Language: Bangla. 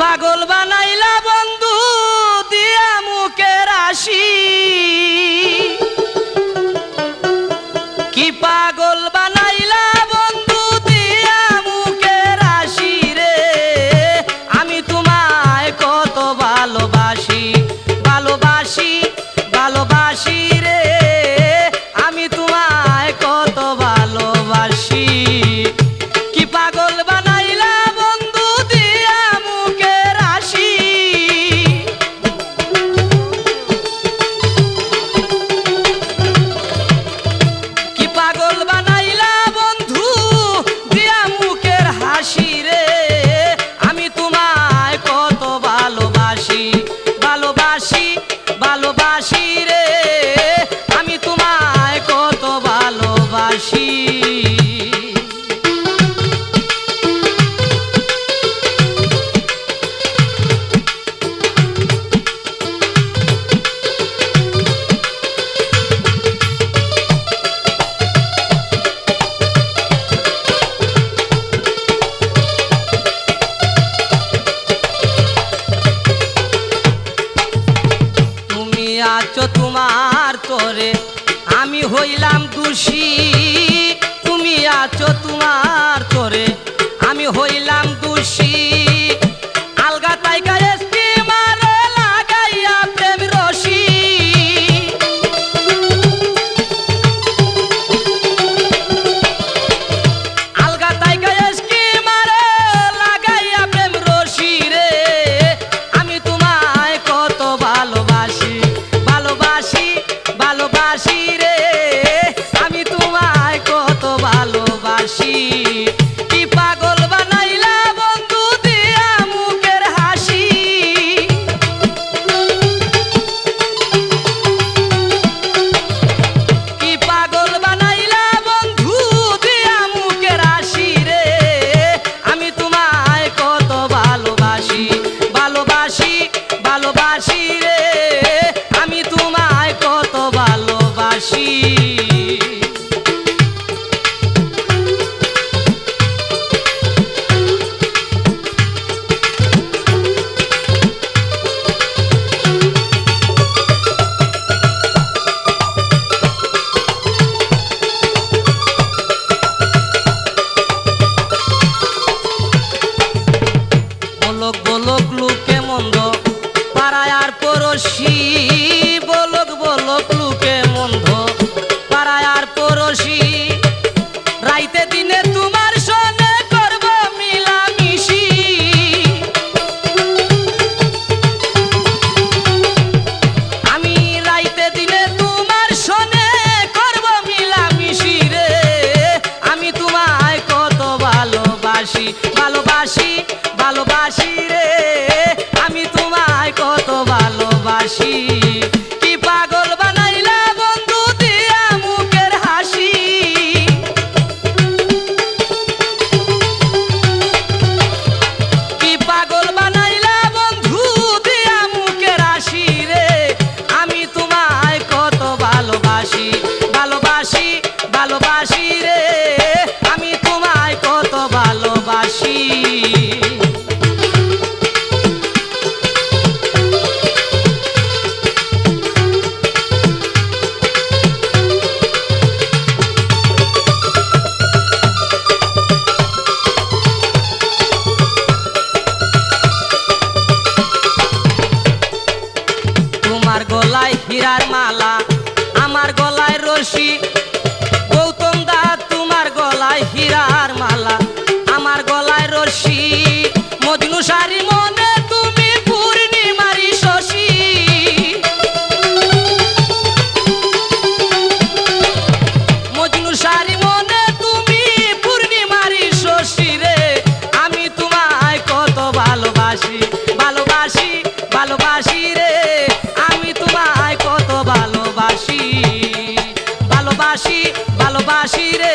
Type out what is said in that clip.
পাগল বানাইলা বন্ধু দিয়া মুখে রাশি কি পাগল বানাইলা আছো তোমার তোরে। আমি হইলাম দোষী তুমি আছো তোমার তোরে। আমি হইলাম দোষী ভালোবাসি ভালোবাসি রে। আমি তোমায় কত ভালোবাসি। কি পাগল বানাইলা বন্ধু দিয়া মুখের হাসি। কি পাগল বানাইলা বন্ধু দিয়া মুখের হাসি রে। আমি তোমায় কত ভালোবাসি ভালোবাসি ভালোবাসি। 一。ভালোবাসি ভালোবাসি রে।